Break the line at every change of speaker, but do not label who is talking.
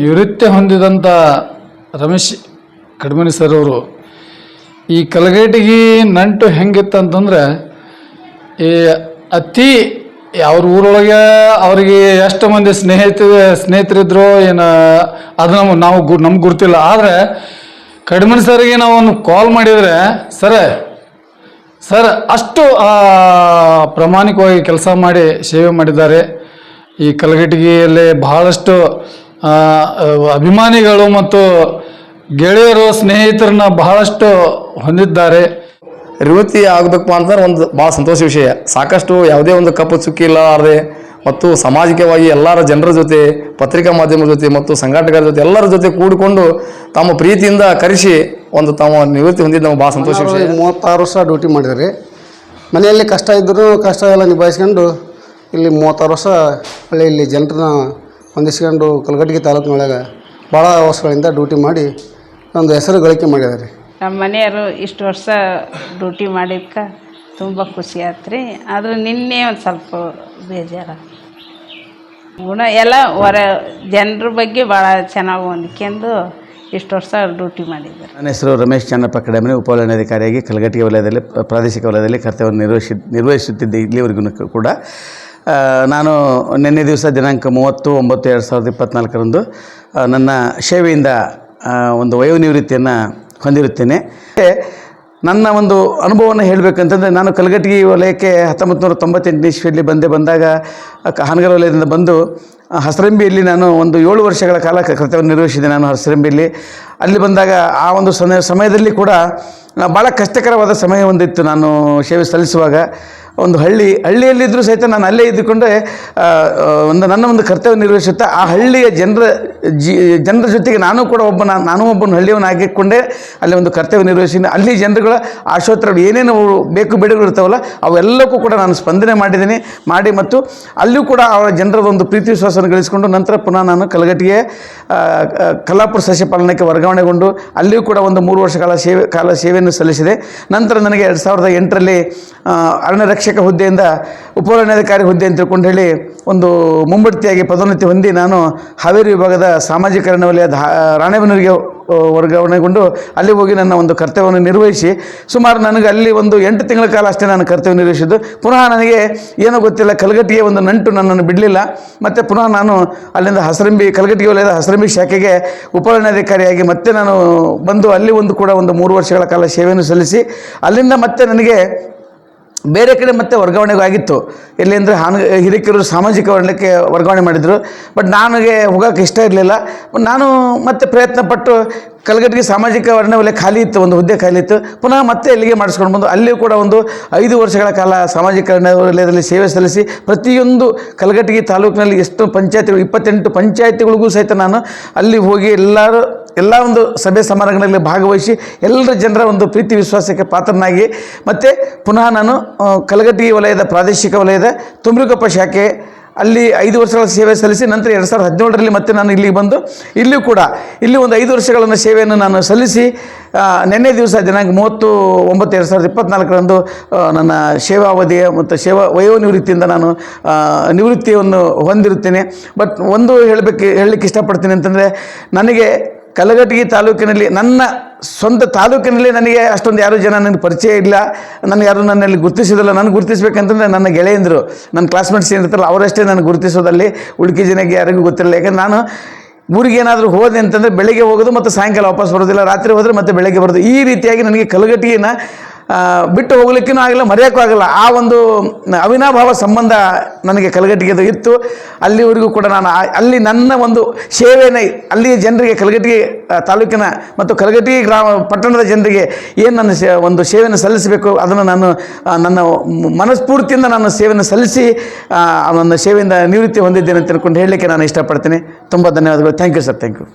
ನಿವೃತ್ತಿ ಹೊಂದಿದಂಥ ರಮೇಶ್ ಕಡ್ಮಣಿ ಸರ್ ಅವರು, ಈ ಕಲಗೇಟಿಗೆ ನಂಟು ಹೆಂಗಿತ್ತಂತಂದ್ರೆ ಈ ಅತಿ ಅವ್ರ ಊರೊಳಗೆ ಅವರಿಗೆ ಎಷ್ಟು ಮಂದಿ ಸ್ನೇಹಿತ ಸ್ನೇಹಿತರಿದ್ರು ಏನು, ಅದು ನಮ್ಮ ನಾವು ಗು, ನಮ್ಗೆ ಗುರ್ತಿಲ್ಲ. ಆದರೆ ಕಡ್ಮಣಿ ಸರ್ಗೆ ನಾವು ಒಂದು ಕಾಲ್ ಮಾಡಿದರೆ ಸರ ಸರ್ ಅಷ್ಟು ಪ್ರಾಮಾಣಿಕವಾಗಿ ಕೆಲಸ ಮಾಡಿ ಸೇವೆ ಮಾಡಿದ್ದಾರೆ. ಈ ಕಲಗಟ್ಟಿಗೆಯಲ್ಲಿ ಬಹಳಷ್ಟು ಅಭಿಮಾನಿಗಳು ಮತ್ತು ಗೆಳೆಯರು ಸ್ನೇಹಿತರನ್ನ ಬಹಳಷ್ಟು ಹೊಂದಿದ್ದಾರೆ.
ನಿವೃತ್ತಿ ಆಗಬೇಕು ಅಂತಂದ್ರೆ ಒಂದು ಭಾಳ ಸಂತೋಷ ವಿಷಯ. ಸಾಕಷ್ಟು ಯಾವುದೇ ಒಂದು ಕಪ್ಪು ಚುಕ್ಕಿ ಇಲ್ಲಾರದೆ ಮತ್ತು ಸಾಮಾಜಿಕವಾಗಿ ಎಲ್ಲರ ಜನರ ಜೊತೆ ಪತ್ರಿಕಾ ಮಾಧ್ಯಮದ ಜೊತೆ ಮತ್ತು ಸಂಘಟಕರ ಜೊತೆ ಎಲ್ಲರ ಜೊತೆ ಕೂಡಿಕೊಂಡು ತಮ್ಮ ಪ್ರೀತಿಯಿಂದ ಕರೆಸಿ ಒಂದು ತಮ್ಮ ನಿವೃತ್ತಿ ಹೊಂದಿದ್ದು ನಮ್ಗೆ ಭಾಳ ಸಂತೋಷ ವಿಷಯ.
ಮೂವತ್ತಾರು ವರ್ಷ ಡ್ಯೂಟಿ ಮಾಡಿದ್ರಿ ಮನೆಯಲ್ಲಿ ಕಷ್ಟ ಇದ್ದರೂ ಕಷ್ಟ ಎಲ್ಲ ನಿಭಾಯಿಸ್ಕೊಂಡು ಇಲ್ಲಿ ಮೂವತ್ತಾರು ವರ್ಷ ಹಳ್ಳಿಯಲ್ಲಿ ಇಲ್ಲಿ ಜನರನ್ನ ಹೊಂದಿಸ್ಕೊಂಡು ಕಲಗಟ್ಟಿಗೆ ತಾಲೂಕಿನೊಳಗೆ ಭಾಳ ವರ್ಷಗಳಿಂದ ಡ್ಯೂಟಿ ಮಾಡಿ ಒಂದು ಹೆಸರು ಗಳಿಕೆ ಮಾಡಿದ್ದಾರೆ.
ನಮ್ಮ ಮನೆಯವರು ಇಷ್ಟು ವರ್ಷ ಡ್ಯೂಟಿ ಮಾಡಿದ್ಕೆ ತುಂಬ ಖುಷಿ ಆಯ್ತು ರೀ ಆದ್ರೆ ನಿನ್ನೆ ಒಂದು ಸ್ವಲ್ಪ ಬೇಜಾರ. ಗುಣ ಎಲ್ಲ ಹೊರ ಜನರ ಬಗ್ಗೆ ಭಾಳ ಚೆನ್ನಾಗಿ ಹೊಂದ್ಕೊಂಡು ಇಷ್ಟು ವರ್ಷ ಡ್ಯೂಟಿ ಮಾಡಿದ್ದಾರೆ.
ನನ್ನ ಹೆಸರು ರಮೇಶ್ ಚನ್ನಪ್ಪ ಕಡೆಮನೆ ಉಪವಲಯಾಧಿಕಾರಿಯಾಗಿ ಕಲಘಟಗಿ ವಲಯದಲ್ಲಿ ಪ್ರಾದೇಶಿಕ ವಲಯದಲ್ಲಿ ಕರ್ತವ್ಯವನ್ನು ನಿರ್ವಹಿಸಿ ನಿರ್ವಹಿಸುತ್ತಿದ್ದೆ ಇಲ್ಲಿವರೆಗೂ ಕೂಡ. ನಾನು ನಿನ್ನೆ ದಿವಸ ದಿನಾಂಕ ಮೂವತ್ತು, ಒಂಬತ್ತು, ಎರಡು ಸಾವಿರದ ಇಪ್ಪತ್ತ್ನಾಲ್ಕರಂದು ನನ್ನ ಸೇವೆಯಿಂದ ಒಂದು ವಯೋನಿವೃತ್ತಿಯನ್ನು ಹೊಂದಿರುತ್ತೇನೆ. ನನ್ನ ಒಂದು ಅನುಭವವನ್ನು ಹೇಳಬೇಕಂತಂದರೆ, ನಾನು ಕಲಘಟಗಿ ವಲಯಕ್ಕೆ ಹತ್ತೊಂಬತ್ತು ನೂರ ತೊಂಬತ್ತೆಂಟನೇ ಇಸ್ವಿಯಲ್ಲಿ ಬಂದೆ, ಬಂದಾಗ ಹಾನಗರ ವಲಯದಿಂದ ಬಂದು ಹಸರಂಬಿಯಲ್ಲಿ ನಾನು ಒಂದು ಏಳು ವರ್ಷಗಳ ಕಾಲ ಕರ್ತವ್ಯ ನಿರ್ವಹಿಸಿದೆ ನಾನು ಹಸರಂಬಿಯಲ್ಲಿ, ಅಲ್ಲಿ ಬಂದಾಗ ಆ ಒಂದು ಸಮಯ ಸಮಯದಲ್ಲಿ ಕೂಡ ಭಾಳ ಕಷ್ಟಕರವಾದ ಸಮಯ ಒಂದಿತ್ತು ನಾನು ಸೇವೆ ಸಲ್ಲಿಸುವಾಗ. ಒಂದು ಹಳ್ಳಿ ಹಳ್ಳಿಯಲ್ಲಿದ್ದರೂ ಸಹಿತ ನಾನು ಅಲ್ಲೇ ಇದ್ದುಕೊಂಡೆ ಒಂದು ನನ್ನ ಒಂದು ಕರ್ತವ್ಯ ನಿರ್ವಹಿಸುತ್ತಾ ಆ ಹಳ್ಳಿಯ ಜನರ ಜಿ, ಜನರ ಜೊತೆಗೆ ನಾನು ಕೂಡ ಒಬ್ಬ ನಾನು ಒಬ್ಬನ ಹಳ್ಳಿಯವನ್ನ ಆಗಿಕೊಂಡೆ ಅಲ್ಲಿ ಒಂದು ಕರ್ತವ್ಯ ನಿರ್ವಹಿಸಿ ಅಲ್ಲಿ ಜನರುಗಳ ಆಶೋತ್ತರಗಳು ಏನೇನು ಬೇಕು ಬೇಡಗಳು ಇರ್ತಾವಲ್ಲ, ಅವೆಲ್ಲಕ್ಕೂ ಕೂಡ ನಾನು ಸ್ಪಂದನೆ ಮಾಡಿದ್ದೀನಿ, ಮಾಡಿ ಮತ್ತು ಅಲ್ಲಿಯೂ ಕೂಡ ಅವರ ಜನರದ ಒಂದು ಪ್ರೀತಿ ವಿಶ್ವಾಸವನ್ನು ಗಳಿಸಿಕೊಂಡು ನಂತರ ಪುನಃ ನಾನು ಕಲಘಟಿಗೆ ಕಲಾಪುರ ಸಸ್ಯ ಪಾಲನೆಗೆ ವರ್ಗಾವಣೆಗೊಂಡು, ಅಲ್ಲಿಯೂ ಕೂಡ ಒಂದು ಮೂರು ವರ್ಷ ಕಾಲ ಸೇವೆ, ಕಾಲ ಸೇವೆಯನ್ನು ಸಲ್ಲಿಸಿದೆ. ನಂತರ ನನಗೆ ಎರಡು ಸಾವಿರದ ಎಂಟರಲ್ಲಿ ಅರಣ್ಯ ರಕ್ಷಕ ಹುದ್ದೆಯಿಂದ ಉಪವಲನಾಧಿಕಾರಿ ಹುದ್ದೆ ಅಂತ ತಿಳ್ಕೊಂಡು ಹೇಳಿ ಒಂದು ಮುಂಬಡ್ತಿಯಾಗಿ ಪದೋನ್ನತಿ ಹೊಂದಿ ನಾನು ಹಾವೇರಿ ವಿಭಾಗದ ಸಾಮಾಜಿಕ ಅರಣ್ಯ ವಲಯದ ಆ, ವರ್ಗಾವಣೆಗೊಂಡು ಅಲ್ಲಿ ಹೋಗಿ ನನ್ನ ಒಂದು ಕರ್ತವ್ಯವನ್ನು ನಿರ್ವಹಿಸಿ. ಸುಮಾರು ನನಗೆ ಅಲ್ಲಿ ಒಂದು ಎಂಟು ತಿಂಗಳ ಕಾಲ ಅಷ್ಟೇ ನಾನು ಕರ್ತವ್ಯ ನಿರ್ವಹಿಸಿದ್ದು. ಪುನಃ ನನಗೆ ಏನೋ ಗೊತ್ತಿಲ್ಲ, ಕಲಗಟ್ಟಿಗೆ ಒಂದು ನಂಟು ನನ್ನನ್ನು ಬಿಡಲಿಲ್ಲ. ಮತ್ತು ಪುನಃ ನಾನು ಅಲ್ಲಿಂದ ಹಸರಂಬಿ, ಕಲಗಟ್ಟಿಗೆ ವಲಯದ ಹಸರಂಬಿ ಶಾಖೆಗೆ ಉಪವಲನಾಧಿಕಾರಿಯಾಗಿ ಮತ್ತೆ ನಾನು ಬಂದು ಅಲ್ಲಿ ಒಂದು ಕೂಡ ಒಂದು ಮೂರು ವರ್ಷಗಳ ಕಾಲ ಸೇವೆಯನ್ನು ಸಲ್ಲಿಸಿ. ಅಲ್ಲಿಂದ ಮತ್ತೆ ನನಗೆ ಬೇರೆ ಕಡೆ ಮತ್ತೆ ವರ್ಗಾವಣೆಗೂ ಆಗಿತ್ತು ಎಲ್ಲಿ ಅಂದರೆ ಹಾನ, ಹಿರಿಕರು ಸಾಮಾಜಿಕ ವರ್ಣಕ್ಕೆ ವರ್ಗಾವಣೆ ಮಾಡಿದರು. ಬಟ್ ನನಗೆ ಹೋಗೋಕ್ಕೆ ಇಷ್ಟ ಇರಲಿಲ್ಲ. ನಾನು ಮತ್ತೆ ಪ್ರಯತ್ನ ಪಟ್ಟು ಕಲಗಟ್ಟಿಗೆ ಸಾಮಾಜಿಕ ವರ್ಣ ವಲಯ ಖಾಲಿ ಇತ್ತು, ಒಂದು ಹುದ್ದೆ ಖಾಲಿ ಇತ್ತು. ಪುನಃ ಮತ್ತೆ ಇಲ್ಲಿಗೆ ಮಾಡಿಸ್ಕೊಂಡು ಬಂದು, ಅಲ್ಲಿಯೂ ಕೂಡ ಒಂದು ಐದು ವರ್ಷಗಳ ಕಾಲ ಸಾಮಾಜಿಕ ವರ್ಣ ವಲಯದಲ್ಲಿ ಸೇವೆ ಸಲ್ಲಿಸಿ ಪ್ರತಿಯೊಂದು ಕಲಗಟ್ಟಿಗೆ ತಾಲೂಕಿನಲ್ಲಿ ಎಷ್ಟು ಪಂಚಾಯತಿಗಳು, ಇಪ್ಪತ್ತೆಂಟು ಪಂಚಾಯತಿಗಳಿಗೂ ಸಹಿತ ನಾನು ಅಲ್ಲಿ ಹೋಗಿ ಎಲ್ಲರೂ ಎಲ್ಲ ಒಂದು ಸಭೆ ಸಮಾರಂಭಗಳಲ್ಲಿ ಭಾಗವಹಿಸಿ ಎಲ್ಲರ ಜನರ ಒಂದು ಪ್ರೀತಿ ವಿಶ್ವಾಸಕ್ಕೆ ಪಾತ್ರನಾಗಿ ಮತ್ತು ಪುನಃ ನಾನು ಕಲಗಟ್ಟಿ ವಲಯದ ಪ್ರಾದೇಶಿಕ ವಲಯದ ತುಮ್ರಿಕೊಪ್ಪ ಶಾಖೆ ಅಲ್ಲಿ ಐದು ವರ್ಷಗಳ ಸೇವೆ ಸಲ್ಲಿಸಿ ನಂತರ ಎರಡು ಸಾವಿರದ ಹದಿನೇಳರಲ್ಲಿ ಮತ್ತೆ ನಾನು ಇಲ್ಲಿಗೆ ಬಂದು ಇಲ್ಲಿಯೂ ಕೂಡ ಇಲ್ಲಿ ಒಂದು ಐದು ವರ್ಷಗಳನ್ನು ಸೇವೆಯನ್ನು ನಾನು ಸಲ್ಲಿಸಿ ನಿನ್ನೆ ದಿವಸ ದಿನಾಂಕ ಮೂವತ್ತು ಒಂಬತ್ತು ಎರಡು ಸಾವಿರದ ಇಪ್ಪತ್ತ್ನಾಲ್ಕರಂದು ನನ್ನ ಸೇವಾವಧಿಯ ಮತ್ತು ಸೇವಾ ವಯೋನಿವೃತ್ತಿಯಿಂದ ನಾನು ನಿವೃತ್ತಿಯನ್ನು ಹೊಂದಿರುತ್ತೇನೆ. ಬಟ್ ಒಂದು ಹೇಳಬೇಕು, ಹೇಳಲಿಕ್ಕೆ ಇಷ್ಟಪಡ್ತೀನಿ ಅಂತಂದರೆ ನನಗೆ ಕಲಘಟಗಿ ತಾಲೂಕಿನಲ್ಲಿ ನನ್ನ ಸ್ವಂತ ತಾಲೂಕಿನಲ್ಲಿ ನನಗೆ ಅಷ್ಟೊಂದು ಯಾರು ಜನ ನನಗೆ ಪರಿಚಯ ಇಲ್ಲ. ನನಗೆ ಯಾರು ನನ್ನಲ್ಲಿ ಗುರುತಿಸಿದಲ್ಲ ನನಗೆ ಗುರುತಿಸ್ಬೇಕಂತಂದರೆ ನನ್ನ ಗೆಳೆಯಂದರು ನನ್ನ ಕ್ಲಾಸ್ಮೇಟ್ಸ್ ಏನಿರ್ತಾರಲ್ಲ ಅವರಷ್ಟೇ ನನಗೆ ಗುರುತಿಸೋದಲ್ಲಿ ಉಳ್ಕಿ ಜನಕ್ಕೆ ಯಾರಿಗೂ ಗೊತ್ತಿರಲ್ಲ. ಯಾಕಂದ್ರೆ ನಾನು ಊರಿಗೆ ಏನಾದರೂ ಹೋದೆ ಅಂತಂದರೆ ಬೆಳಗ್ಗೆ ಹೋಗೋದು ಮತ್ತು ಸಾಯಂಕಾಲ ವಾಪಸ್ ಬರೋದಿಲ್ಲ ರಾತ್ರಿ ಹೋದರೆ ಮತ್ತೆ ಬೆಳಗ್ಗೆ ಬರೋದು. ಈ ರೀತಿಯಾಗಿ ನನಗೆ ಕಲಘಟಿನ ಆ, ಬಿಟ್ಟು ಹೋಗ್ಲಿಕ್ಕೂ ಆಗಿಲ್ಲ, ಮರೆಯೋಕ್ಕೂ ಆಗಲ್ಲ. ಆ ಒಂದು ಅವಿನಾಭಾವ ಸಂಬಂಧ ನನಗೆ ಕಲಗಟ್ಟಿಗೆ ಇತ್ತು. ಅಲ್ಲಿವರೆಗೂ ಕೂಡ ನಾನು ಅಲ್ಲಿ ನನ್ನ ಒಂದು ಸೇವೆನೇ, ಅಲ್ಲಿಯ ಜನರಿಗೆ ಕಲಗಟ್ಟಿಗೆ ತಾಲೂಕಿನ ಮತ್ತು ಕಲಗಟ್ಟಿಗೆ ಗ್ರಾಮ, ಪಟ್ಟಣದ ಜನರಿಗೆ ಏನು ನನ್ನ ಒಂದು ಸೇವೆಯನ್ನು ಸಲ್ಲಿಸಬೇಕು, ಅದನ್ನು ನಾನು ನನ್ನ ಮನಸ್ಫೂರ್ತಿಯಿಂದ ನಾನು ಸೇವೆಯನ್ನು ಸಲ್ಲಿಸಿ ನನ್ನ ಸೇವೆಯಿಂದ ನಿವೃತ್ತಿ ಹೊಂದಿದ್ದೇನೆ ಅಂತ ತಿಳ್ಕೊಂಡು ಹೇಳಲಿಕ್ಕೆ ನಾನು ಇಷ್ಟಪಡ್ತೀನಿ. ತುಂಬ ಧನ್ಯವಾದಗಳು. Thank you sir thank you